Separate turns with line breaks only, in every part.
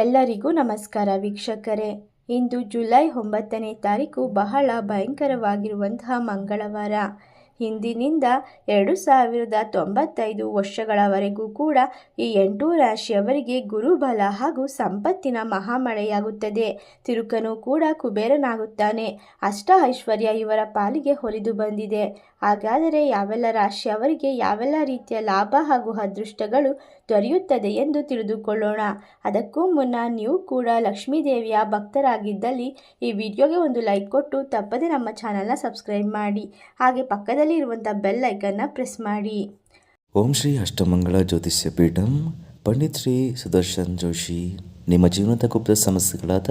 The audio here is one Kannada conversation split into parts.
ಎಲ್ಲರಿಗೂ ನಮಸ್ಕಾರ ವೀಕ್ಷಕರೇ. ಇಂದು ಜುಲೈ ಒಂಬತ್ತನೇ ತಾರೀಕು ಬಹಳ ಭಯಂಕರವಾಗಿರುವಂತಹ ಮಂಗಳವಾರ. ಹಿಂದಿನಿಂದ ಎರಡು ಸಾವಿರದ ತೊಂಬತ್ತೈದು ವರ್ಷಗಳವರೆಗೂ ಕೂಡ ಈ ಎಂಟು ರಾಶಿಯವರಿಗೆ ಗುರುಬಲ ಹಾಗೂ ಸಂಪತ್ತಿನ ಮಹಾಮಳೆಯಾಗುತ್ತದೆ. ತಿರುಕನು ಕೂಡ ಕುಬೇರನಾಗುತ್ತಾನೆ. ಅಷ್ಟ ಐಶ್ವರ್ಯ ಇವರ ಪಾಲಿಗೆ ಹೊಲಿದು ಬಂದಿದೆ. ಹಾಗಾದರೆ ಯಾವೆಲ್ಲ ರಾಶಿಯವರಿಗೆ ಯಾವೆಲ್ಲ ರೀತಿಯ ಲಾಭ ಹಾಗೂ ಅದೃಷ್ಟಗಳು ದೊರೆಯುತ್ತದೆ ಎಂದು ತಿಳಿದುಕೊಳ್ಳೋಣ. ಅದಕ್ಕೂ ಮುನ್ನ ನೀವು ಕೂಡ ಲಕ್ಷ್ಮೀ ದೇವಿಯ ಭಕ್ತರಾಗಿದ್ದಲ್ಲಿ ಈ ವಿಡಿಯೋಗೆ ಒಂದು ಲೈಕ್ ಕೊಟ್ಟು ತಪ್ಪದೆ ನಮ್ಮ ಚಾನಲ್ನ ಸಬ್ಸ್ಕ್ರೈಬ್ ಮಾಡಿ. ಹಾಗೆ ಪಕ್ಕದಲ್ಲಿ ಇರುವಂಥ ಬೆಲ್ ಐಕನ್ನ ಪ್ರೆಸ್ ಮಾಡಿ.
ಓಂ ಶ್ರೀ ಅಷ್ಟಮಂಗಳ ಜ್ಯೋತಿಷ್ಯ ಪೀಠಂ, ಪಂಡಿತ್ ಶ್ರೀ ಸುದರ್ಶನ್ ಜೋಶಿ. ನಿಮ್ಮ ಜೀವನದ ಗುಪ್ತ ಸಮಸ್ಯೆಗಳಾದ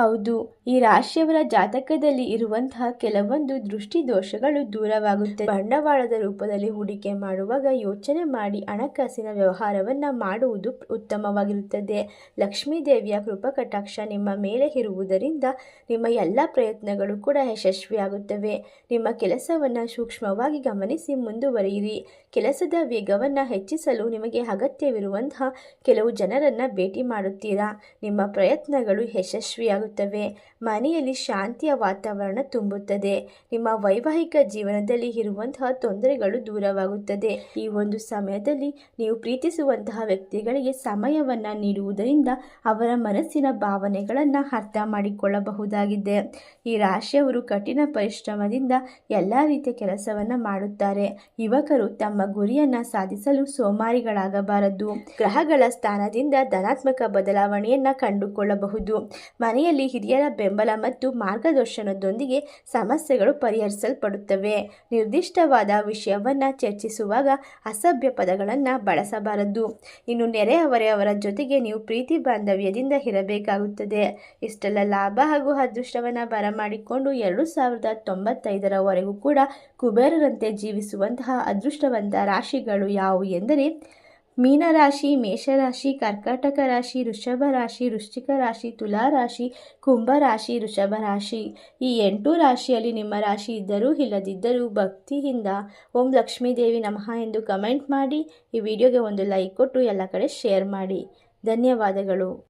ಹೌದು, ಈ ರಾಶಿಯವರ ಜಾತಕದಲ್ಲಿ ಇರುವಂತಹ ಕೆಲವೊಂದು ದೃಷ್ಟಿ ದೋಷಗಳು ದೂರವಾಗುತ್ತೆ ಬಂಡವಾಳದ ರೂಪದಲ್ಲಿ ಹೂಡಿಕೆ ಮಾಡುವಾಗ ಯೋಚನೆ ಮಾಡಿ ಹಣಕಾಸಿನ ವ್ಯವಹಾರವನ್ನ ಮಾಡುವುದು ಉತ್ತಮವಾಗಿರುತ್ತದೆ. ಲಕ್ಷ್ಮೀ ದೇವಿಯ ಕೃಪಕಟಾಕ್ಷ ನಿಮ್ಮ ಮೇಲೆ ಇರುವುದರಿಂದ ನಿಮ್ಮ ಎಲ್ಲ ಪ್ರಯತ್ನಗಳು ಕೂಡ ಯಶಸ್ವಿಯಾಗುತ್ತವೆ. ನಿಮ್ಮ ಕೆಲಸವನ್ನು ಸೂಕ್ಷ್ಮವಾಗಿ ಗಮನಿಸಿ ಮುಂದುವರಿಯಿರಿ. ಕೆಲಸದ ವೇಗವನ್ನು ಹೆಚ್ಚಿಸಲು ನಿಮಗೆ ಅಗತ್ಯವಿರುವಂತಹ ಕೆಲವು ಜನರನ್ನು ಭೇಟಿ ಮಾಡುತ್ತೀರಾ? ನಿಮ್ಮ ಪ್ರಯತ್ನಗಳು ಯಶಸ್ವಿಯಾಗುತ್ತವೆ. ಮನೆಯಲ್ಲಿ ಶಾಂತಿಯ ವಾತಾವರಣ ತುಂಬುತ್ತದೆ. ನಿಮ್ಮ ವೈವಾಹಿಕ ಜೀವನದಲ್ಲಿ ಇರುವಂತಹ ತೊಂದರೆಗಳು ದೂರವಾಗುತ್ತದೆ. ಈ ಒಂದು ಸಮಯದಲ್ಲಿ ನೀವು ಪ್ರೀತಿಸುವಂತಹ ವ್ಯಕ್ತಿಗಳಿಗೆ ಸಮಯವನ್ನು ನೀಡುವುದರಿಂದ ಅವರ ಮನಸ್ಸಿನ ಭಾವನೆಗಳನ್ನು ಅರ್ಥ ಮಾಡಿಕೊಳ್ಳಬಹುದಾಗಿದೆ. ಈ ರಾಶಿಯವರು ಕಠಿಣ ಪರಿಶ್ರಮದಿಂದ ಎಲ್ಲ ರೀತಿಯ ಕೆಲಸವನ್ನು ಮಾಡುತ್ತಾರೆ. ಯುವಕರು ತಮ್ಮ ಗುರಿಯನ್ನು ಸಾಧಿಸಲು ಸೋಮಾರಿಗಳಾಗಬಾರದು. ಗ್ರಹಗಳ ಸ್ಥಾನದಿಂದ ಧನಾತ್ಮಕ ಬದಲಾವಣೆಯನ್ನು ಕಂಡುಕೊಳ್ಳಬಹುದು. ಮನೆಯಲ್ಲಿ ಹಿರಿಯರ ಬೆಂಬಲ ಮತ್ತು ಮಾರ್ಗದರ್ಶನದೊಂದಿಗೆ ಸಮಸ್ಯೆಗಳು ಪರಿಹರಿಸಲ್ಪಡುತ್ತವೆ. ನಿರ್ದಿಷ್ಟವಾದ ವಿಷಯವನ್ನು ಚರ್ಚಿಸುವಾಗ ಅಸಭ್ಯ ಪದಗಳನ್ನು ಬಳಸಬಾರದು. ಇನ್ನು ನೆರೆಹೊರೆಯವರ ಜೊತೆಗೆ ನೀವು ಪ್ರೀತಿ ಬಾಂಧವ್ಯದಿಂದ ಇರಬೇಕಾಗುತ್ತದೆ. ಇಷ್ಟೆಲ್ಲ ಲಾಭ ಹಾಗೂ ಅದೃಷ್ಟವನ್ನು ಬರಮಾಡಿಕೊಂಡು ಎರಡು ಸಾವಿರದ ತೊಂಬತ್ತೈದರವರೆಗೂ ಕೂಡ ಕುಬೇರರಂತೆ ಜೀವಿಸುವಂತಹ ಅದೃಷ್ಟವಂತ ರಾಶಿಗಳು ಯಾವುವು ಎಂದರೆ ಮೀನರಾಶಿ, ಮೇಷರಾಶಿ, ಕರ್ಕಾಟಕ ರಾಶಿ, ವೃಷಭ ರಾಶಿ, ವೃಶ್ಚಿಕ ರಾಶಿ, ತುಲಾ ರಾಶಿ, ಕುಂಭ ರಾಶಿ, ವೃಷಭ ರಾಶಿ. ಈ ಎಂಟು ರಾಶಿಯಲ್ಲಿ ನಿಮ್ಮ ರಾಶಿ ಇದ್ದರೂ ಇಲ್ಲದಿದ್ದರೂ ಭಕ್ತಿಯಿಂದ ಓಂ ಲಕ್ಷ್ಮೀ ದೇವಿ ನಮಃ ಎಂದು ಕಮೆಂಟ್ ಮಾಡಿ, ಈ ವಿಡಿಯೋಗೆ ಒಂದು ಲೈಕ್ ಕೊಟ್ಟು ಎಲ್ಲ ಕಡೆ ಶೇರ್ ಮಾಡಿ. ಧನ್ಯವಾದಗಳು.